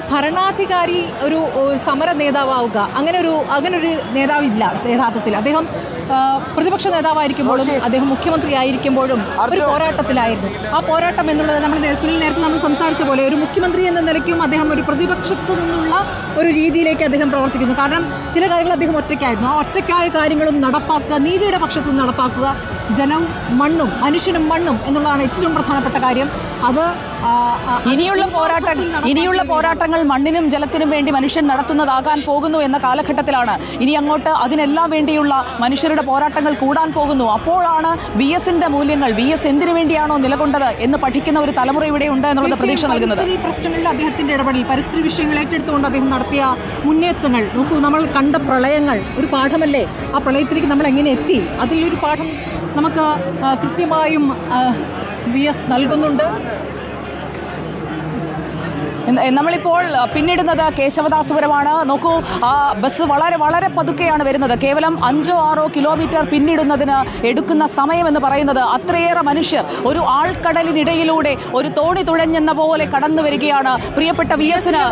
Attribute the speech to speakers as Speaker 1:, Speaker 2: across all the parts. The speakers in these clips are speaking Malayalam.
Speaker 1: ഒരു ഭരണാധികാരി ഒരു സമര നേതാവാവുക. അങ്ങനെ ഒരു അങ്ങനെ ഒരു നേതാവില്ല യഥാർത്ഥത്തിൽ. അദ്ദേഹം പ്രതിപക്ഷ നേതാവായിരിക്കുമ്പോഴും അദ്ദേഹം മുഖ്യമന്ത്രി ആയിരിക്കുമ്പോഴും ഒരു പോരാട്ടത്തിലായിരുന്നു. ആ പോരാട്ടം എന്നുള്ളത് നമ്മൾ സുനിൽ നേരത്തെ നമ്മൾ സംസാരിച്ച പോലെ ഒരു മുഖ്യമന്ത്രി എന്ന നിലയ്ക്കും അദ്ദേഹം ഒരു പ്രതിപക്ഷത്തു നിന്നുള്ള ഒരു രീതിയിലേക്ക് അദ്ദേഹം പ്രവർത്തിക്കുന്നു. കാരണം ചില കാര്യങ്ങൾ അദ്ദേഹം ഒറ്റയ്ക്കായിരുന്നു. ആ ഒറ്റയ്ക്കായ കാര്യങ്ങളും നടപ്പാക്കുക നീതിയുടെ പക്ഷത്തു നടപ്പാക്കുക ജനവും മണ്ണും മനുഷ്യനും മണ്ണും എന്നുള്ളതാണ് ഏറ്റവും പ്രധാനപ്പെട്ട കാര്യം. അത്
Speaker 2: ഇനിയുള്ള പോരാട്ടം ഇനിയുള്ള പോരാട്ടങ്ങൾ മണ്ണിനും ജലത്തിനും വേണ്ടി മനുഷ്യൻ നടത്തുന്നതാകാൻ പോകുന്നു എന്ന കാലഘട്ടത്തിലാണ്. ഇനി അങ്ങോട്ട് അതിനെല്ലാം വേണ്ടിയുള്ള മനുഷ്യരുടെ പോരാട്ടങ്ങൾ കൂടാൻ പോകുന്നു. അപ്പോഴാണ് വി എസിന്റെ മൂല്യങ്ങൾ വി എസ് എന്തിനു വേണ്ടിയാണോ നിലകൊണ്ടത് എന്ന് പഠിക്കുന്ന ഒരു തലമുറ ഇവിടെ ഉണ്ട് എന്നുള്ളത് പ്രതീക്ഷ നൽകുന്നത്.
Speaker 1: ഈ പ്രശ്നങ്ങളിൽ അദ്ദേഹത്തിന്റെ ഇടപെടൽ പരിസ്ഥിതി വിഷയങ്ങൾ ഏറ്റെടുത്തുകൊണ്ട് അദ്ദേഹം നടത്തിയ മുന്നേറ്റങ്ങൾ. നോക്കൂ നമ്മൾ കണ്ട പ്രളയങ്ങൾ ഒരു പാഠമല്ലേ? ആ പ്രളയത്തിലേക്ക് നമ്മൾ എങ്ങനെ എത്തി? അതിലൊരു പാഠം നമുക്ക് കൃത്യമായും വി എസ് നൽകുന്നുണ്ട്.
Speaker 2: നമ്മളിപ്പോൾ പിന്നിടുന്നത് കേശവദാസപുരമാണ്. നോക്കൂ ആ ബസ് വളരെ വളരെ പതുക്കെയാണ് വരുന്നത്. കേവലം അഞ്ചോ ആറോ കിലോമീറ്റർ പിന്നിടുന്നതിന് എടുക്കുന്ന സമയം എന്ന് പറയുന്നത് അത്രയേറെ മനുഷ്യർ. ഒരു ആൾക്കടലിനിടയിലൂടെ ഒരു തോണി തുഴഞ്ഞെന്ന പോലെ കടന്നു വരികയാണ് പ്രിയപ്പെട്ട വി എസിന്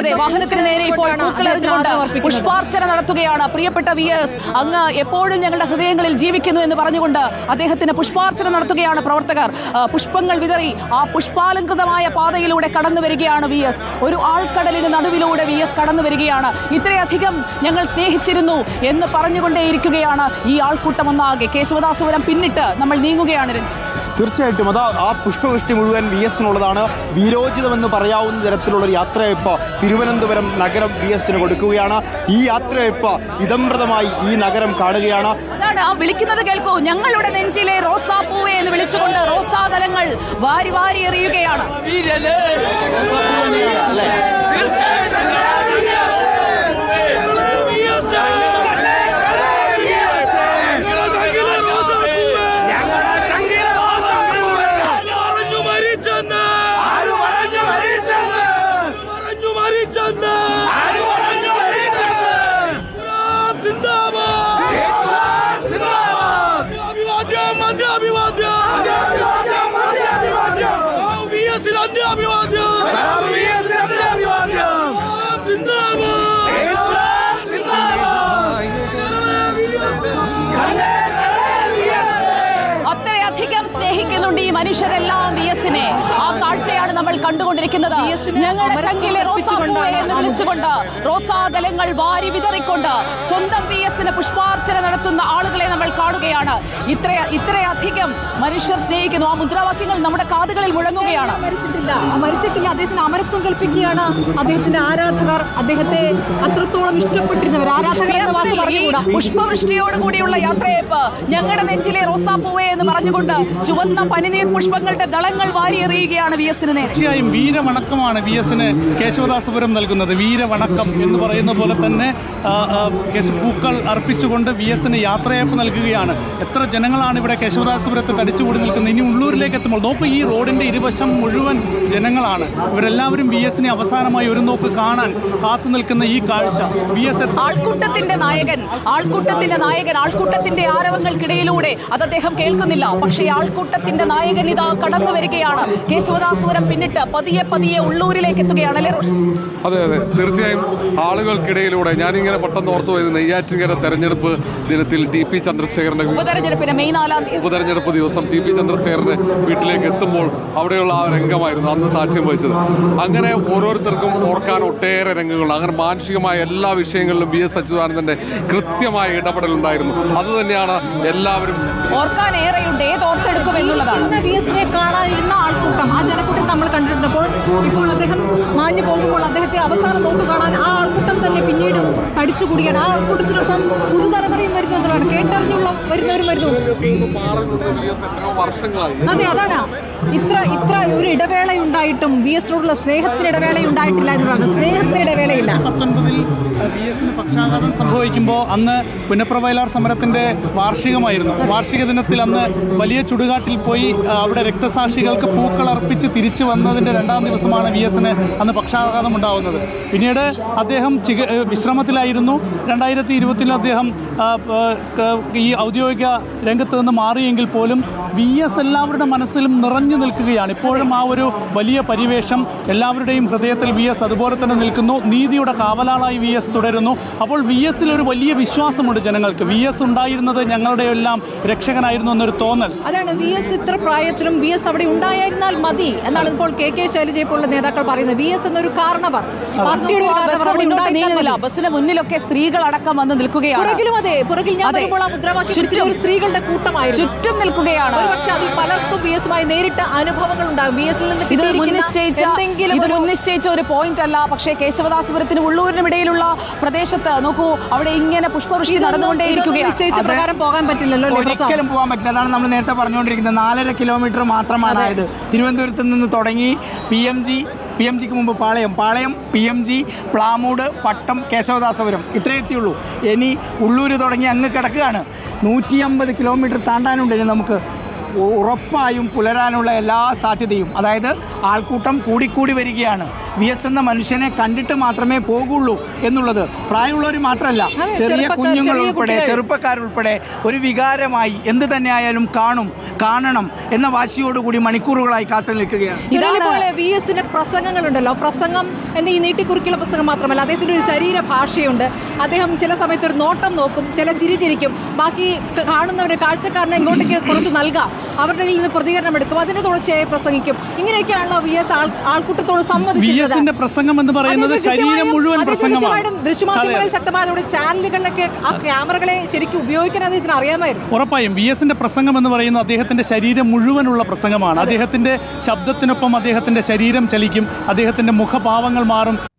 Speaker 2: അതെ വാഹനത്തിന് നേരെ ഇപ്പോൾ പൂക്കളെറിഞ്ഞുകൊണ്ട് പുഷ്പാർച്ചന നടത്തുകയാണ് പ്രിയപ്പെട്ട വി എസ്. അങ്ങ് എപ്പോഴും ഞങ്ങളുടെ ഹൃദയങ്ങളിൽ ജീവിക്കുന്നു എന്ന് പറഞ്ഞുകൊണ്ട് അദ്ദേഹത്തിന് പുഷ്പാർച്ചന നടത്തുകയാണ് പ്രവർത്തകർ. പുഷ്പങ്ങൾ വിതറി ആ പുഷ്പാലംകൃതമായ പാതയിലൂടെ കടന്നു വരികയാണ് വി എസ് ഒരു ആൾക്കടലിന് നടുവിലൂടെ വി എസ് കടന്നു വരികയാണ്. ഇത്രയധികം ഞങ്ങൾ സ്നേഹിച്ചിരുന്നു എന്ന് പറഞ്ഞുകൊണ്ടേയിരിക്കുകയാണ് ഈ ആൾക്കൂട്ടം ഒന്നാകെ. കേശവദാസപുരം പിന്നിട്ട് നമ്മൾ നീങ്ങുകയാണ്.
Speaker 3: തീർച്ചയായിട്ടും അതാ ആ പുഷ്പവൃഷ്ടി മുഴുവൻ വി എസിനുള്ളതാണ് വീരോചിതമെന്ന് പറയാവുന്ന തരത്തിലുള്ള ഒരു യാത്രയപ്പ് തിരുവനന്തപുരം നഗരം വി എസിന് കൊടുക്കുകയാണ്. ഈ യാത്രയപ്പ് ഇതംപ്രദമായി ഈ നഗരം കാണുകയാണ്.
Speaker 2: അതാണ് ആ വിളിക്കുന്നത് കേൾക്കൂ. ഞങ്ങളുടെ നെഞ്ചിലെ റോസാപ്പൂവേ എന്ന് വിളിച്ചുകൊണ്ട് റോസാതലങ്ങൾ വാരി വാരി എറിയുകയാണ്. കണ്ടുകൊണ്ടിരിക്കുന്നത്. ഞങ്ങളുടെ ചങ്കിലെ റോസാപ്പൂവെ എന്ന് വിളിച്ചുകൊണ്ട് റോസാദലങ്ങൾ വാരി വിതറിക്കൊണ്ട് സ്വന്തം പി എസിന് പുഷ്പാർച്ചന നടത്തുന്ന ആളുകളെ നമ്മൾ കാണുകയാണ്. ഇത്ര ഇത്രയധികം മനുഷ്യർ സ്നേഹിക്കുന്നു. ആ മുദ്രാവാക്യങ്ങൾ നമ്മുടെ കാതുകളിൽ മുഴങ്ങുകയാണ്.
Speaker 1: മരിച്ചിട്ടില്ല. മരിച്ചിട്ടില്ല. അദ്ദേഹത്തിന് അമരത്വം കൽപ്പിക്കുകയാണ്. അദ്ദേഹത്തിന്റെ ആരാധകർ അദ്ദേഹത്തെ അത്രത്തോളം ഇഷ്ടപ്പെട്ടിരുന്നവർ. ആരാധകർ
Speaker 2: പുഷ്പവൃഷ്ടിയോട് കൂടിയുള്ള യാത്രയപ്പ് ഞങ്ങളുടെ നെഞ്ചിലെ റോസാപ്പൂവെ എന്ന് പറഞ്ഞുകൊണ്ട് ചുവന്ന പനിനീർ പുഷ്പങ്ങളുടെ ദളങ്ങൾ വാരിയെറിയുകയാണ് വി എസിന് നേരെ.
Speaker 4: തീർച്ചയായും വീരവണക്കമാണ് വി എസിന് കേശവദാസപുരം നൽകുന്നത്. വീരവണക്കം എന്ന് പറയുന്ന പോലെ തന്നെ പൂക്കൾ അർപ്പിച്ചുകൊണ്ട് വി എസിന് യാത്രയപ്പ് നൽകുകയാണ്. എത്ര ജനങ്ങളാണ് ഇവിടെ കേശവദാസപുരത്ത് തടിച്ചുകൂടി നിൽക്കുന്നത്? ഇനി ഉള്ളൂരിലേക്ക് എത്തുമ്പോൾ നോക്ക് ഈ റോഡിന്റെ ഇരുവശം മുഴുവൻ ജനങ്ങളാണ്. ഇവരെല്ലാവരും വി എസിനെ അവസാനമായി ഒരു നോക്ക് കാണാൻ കാത്തു നിൽക്കുന്ന ഈ കാഴ്ച. വി എസ്
Speaker 2: ആൾക്കൂട്ടത്തിന്റെ നായകൻ ആൾക്കൂട്ടത്തിന്റെ നായകൻ ആൾക്കൂട്ടത്തിന്റെ ആരവങ്ങൾക്കിടയിലൂടെ അത് അദ്ദേഹം കേൾക്കുന്നില്ല. പക്ഷേ ആൾക്കൂട്ടത്തിന്റെ നായകൻ ഇതാ കടന്നു വരികയാണ്. കേശവദാസപുരം പിന്നിട്ട് പതിയെ പതിയെ ഉള്ളൂരിലേക്ക് എത്തുകയാണ് അല്ലേ
Speaker 5: അതെ അതെ. തീർച്ചയായും ആളുകൾക്കിടയിലൂടെ ഞാനിങ്ങനെ പെട്ടെന്ന് ഓർത്തു പോയത് നെയ്യാറ്റിൻകര തെരഞ്ഞെടുപ്പ് ദിനത്തിൽ ടി പി ചന്ദ്രശേഖരന്റെ
Speaker 2: ഉപതെരഞ്ഞെടുപ്പിന് മെയ് നാലാം തീയതി.
Speaker 5: ഉപതെരഞ്ഞെടുപ്പ് ദിവസം ടി പി ചന്ദ്രശേഖരന്റെ വീട്ടിലേക്ക് എത്തുമ്പോൾ അവിടെയുള്ള ആ രംഗമായിരുന്നു അന്ന് സാക്ഷ്യം വഹിച്ചത്. അങ്ങനെ ഓരോരുത്തർക്കും ഓർക്കാൻ ഒട്ടേറെ രംഗങ്ങൾ അങ്ങനെ മാനുഷികമായ എല്ലാ വിഷയങ്ങളിലും വി എസ് അച്യുതാനന്ദന്റെ കൃത്യമായ ഇടപെടലുണ്ടായിരുന്നു. അതുതന്നെയാണ് എല്ലാവരും
Speaker 2: ഓർക്കാൻ ഏറെയുണ്ട്. ഏത് ഓർത്തെടുക്കും എന്നുള്ളതാണ്.
Speaker 1: വി എസിനെ കാണാനിരുന്ന ആൾക്കൂട്ടം ആ ജനക്കൂട്ടം നമ്മൾ കണ്ടിട്ടുണ്ടപ്പോൾ ഇപ്പോൾ അദ്ദേഹം മാഞ്ഞു പോകുമ്പോൾ അദ്ദേഹത്തെ അവസാനം നോക്ക് കാണാൻ ആ ആൾക്കൂട്ടം തന്നെ കൂടിയാണ്. ആ ആൾക്കൂട്ടത്തിനൊപ്പം പുതുതലമുറയും വരുന്നു എന്നുള്ളതാണ്. കേട്ടറിഞ്ഞുള്ള വരുന്നവരും വരുന്നു. അതെ അതാണ്. ഇത്ര ഇത്ര ഒരു ഇടവേള ഉണ്ടായിട്ടും വി എസിനോടുള്ള സ്നേഹത്തിന് ഇടവേള ഉണ്ടായിട്ടില്ല എന്നുള്ളതാണ്. സ്നേഹത്തിന് ഇടവേളയില്ല.
Speaker 4: പക്ഷാഘാതം സംഭവിക്കുമ്പോൾ അന്ന് പുനപ്രവയലാർ സമരത്തിന്റെ വാർഷികമായിരുന്നു. വാർഷിക ദിനത്തിൽ അന്ന് വലിയ ചുടുകാട്ടിൽ പോയി അവിടെ രക്തസാക്ഷികൾക്ക് പൂക്കൾ അർപ്പിച്ച് തിരിച്ചു വന്നതിന്റെ രണ്ടാം ദിവസമാണ് വി എസിന് അന്ന് പക്ഷാഘാതം ഉണ്ടാവുന്നത്. പിന്നീട് അദ്ദേഹം ചിക വിശ്രമത്തിലായിരുന്നു രണ്ടായിരത്തി ഇരുപത്തിൽ അദ്ദേഹം ഈ ഔദ്യോഗിക രംഗത്ത് നിന്ന് മാറിയെങ്കിൽ പോലും വി എസ് എല്ലാവരുടെ മനസ്സിലും നിറഞ്ഞു നിൽക്കുകയാണ്. ഇപ്പോഴും ആ ഒരു വലിയ പരിവേഷം എല്ലാവരുടെയും ഹൃദയത്തിൽ വി എസ് അതുപോലെ തന്നെ നിൽക്കുന്നു. നീതിയുടെ കാവലാളായി വി എസ് തുടരുന്നു. അപ്പോൾ വി എസിൽ ഒരു വലിയ വിശ്വാസമുണ്ട് ജനങ്ങൾക്ക്. വി എസ് ഉണ്ടായിരുന്നത് ഞങ്ങളുടെ എല്ലാം രക്ഷകനായിരുന്നു എന്നൊരു തോന്നൽ.
Speaker 1: അതാണ് വി എസ് ഇത്ര പ്രായത്തിലും വി എസ് അവിടെ ഉണ്ടായിരുന്നാൽ മതി എന്നാണ് ഇപ്പോൾ കെ കെ ശൈലജയെ പോലുള്ള നേതാക്കൾ പറയുന്നത്. വി എസ് എന്നൊരു കാരണവർ. പാർട്ടിയുടെ.
Speaker 2: ബസ്സിന് മുന്നിലൊക്കെ സ്ത്രീകൾ അടക്കം വന്ന് നിൽക്കുകയാണ്.
Speaker 1: പുറകിലും അതെ പുറകിൽ ഞാൻ വരുമ്പോൾ ആ മുദ്രാവാക്യം
Speaker 2: ചുറ്റും.
Speaker 1: ഒരു സ്ത്രീകളുടെ കൂട്ടമായി
Speaker 2: ചുറ്റും നിൽക്കുകയാണ്.
Speaker 1: പക്ഷെ അതിൽ പലർക്കും ബി എസുമായി നേരിട്ട അനുഭവങ്ങൾ ഉണ്ടാകും. എസിൽ നിന്ന്
Speaker 2: ഇത് മുൻനിശ്ചയിച്ച ഇത്
Speaker 1: ഒരു-
Speaker 2: മുൻനിശ്ചയിച്ച ഒരു പോയിന്റ് അല്ല. പക്ഷേ കേശവദാസപുരത്തിനും ഉള്ളൂരിനും ഇടയിലുള്ള പ്രദേശത്ത് നോക്കൂ അവിടെ ഇങ്ങനെ പുഷ്പവൃഷ്ടി നടന്നുകൊണ്ടേയിരിക്കുകയാണ്.
Speaker 1: നിശ്ചയിച്ച പ്രകാരം പോകാൻ പറ്റില്ലല്ലോ അല്ലേ
Speaker 6: ഒരിക്കലും പോകാൻ പറ്റില്ല അതാണ് നമ്മൾ നേരത്തെ പറഞ്ഞുകൊണ്ടിരിക്കുന്നത്. നാലര കിലോമീറ്റർ മാത്രമാണ് ആയത്. തിരുവനന്തപുരത്ത് നിന്ന് തുടങ്ങി P M G P M ജിക്ക് മുമ്പ് Palayam Palayam P M G Plamoodu Pattom Kesavadasapuram. ഇത്രയേ എത്തിയുള്ളൂ. ഇനി ഉള്ളൂർ തുടങ്ങി അങ്ങ് കിടക്കുകയാണ്. നൂറ്റി അമ്പത് കിലോമീറ്റർ താണ്ടാനുണ്ട് ഇനി നമുക്ക്. ഉറപ്പായും പുലരാനുള്ള എല്ലാ സാധ്യതയും അതായത് ആൾക്കൂട്ടം കൂടിക്കൂടി വരികയാണ്. വി എസ് എന്ന മനുഷ്യനെ കണ്ടിട്ട് മാത്രമേ പോകുള്ളൂ എന്നുള്ളത് പ്രായമുള്ളവർ മാത്രമല്ല ചെറിയ കുഞ്ഞുങ്ങൾ ഉൾപ്പെടെ ചെറുപ്പക്കാരുൾപ്പെടെ ഒരു വികാരമായി എന്ത് തന്നെയായാലും കാണും കാണണം എന്ന വാശിയോടുകൂടി മണിക്കൂറുകളായി കാത്തു നിൽക്കുകയാണ്.
Speaker 1: വി എസിന്റെ പ്രസംഗങ്ങളുണ്ടല്ലോ. പ്രസംഗം എന്ന ഈ നീട്ടിക്കുറിക്കുള്ള പ്രസംഗം മാത്രമല്ല അദ്ദേഹത്തിന് ഒരു ശരീര ഭാഷയുണ്ട് അദ്ദേഹം ചില സമയത്ത് ഒരു നോട്ടം നോക്കും ചില ചിരിചിരിക്കും ബാക്കി കാണുന്നവരെ കാഴ്ചക്കാരനെ ഇങ്ങോട്ടേക്ക് കുറച്ച് നൽകാം. അവരുടെ കയ്യിൽ നിന്ന് പ്രതികരണം എടുക്കും. അതിന് തുടർച്ചയായി പ്രസംഗിക്കും. ഇങ്ങനെയൊക്കെയാണല്ലോ വി എസ് ആൾക്കൂട്ടത്തോട്
Speaker 4: വി
Speaker 1: സമ്മതിച്ചിരുന്നത്
Speaker 4: പ്രസംഗം എന്ന് പറയുന്നത് ശരീരം മുഴുവൻ
Speaker 1: ദൃശ്യമാധ്യമങ്ങളിൽ
Speaker 4: ശക്തമായ
Speaker 1: ശക്തമായതോടെ ചാനലുകളിലൊക്കെ ആ ക്യാമറകളെ ശരിക്കും ഉപയോഗിക്കാൻ ഇതിന് അറിയാമായിരുന്നു.
Speaker 4: ഉറപ്പായും വി എസിന്റെ പ്രസംഗം എന്ന് പറയുന്നത് അദ്ദേഹത്തിന്റെ ശരീരം മുഴുവനുള്ള പ്രസംഗമാണ്. അദ്ദേഹത്തിന്റെ ശബ്ദത്തിനൊപ്പം അദ്ദേഹത്തിന്റെ ശരീരം ചലിക്കും. അദ്ദേഹത്തിന്റെ മുഖഭാവങ്ങൾ മാറും.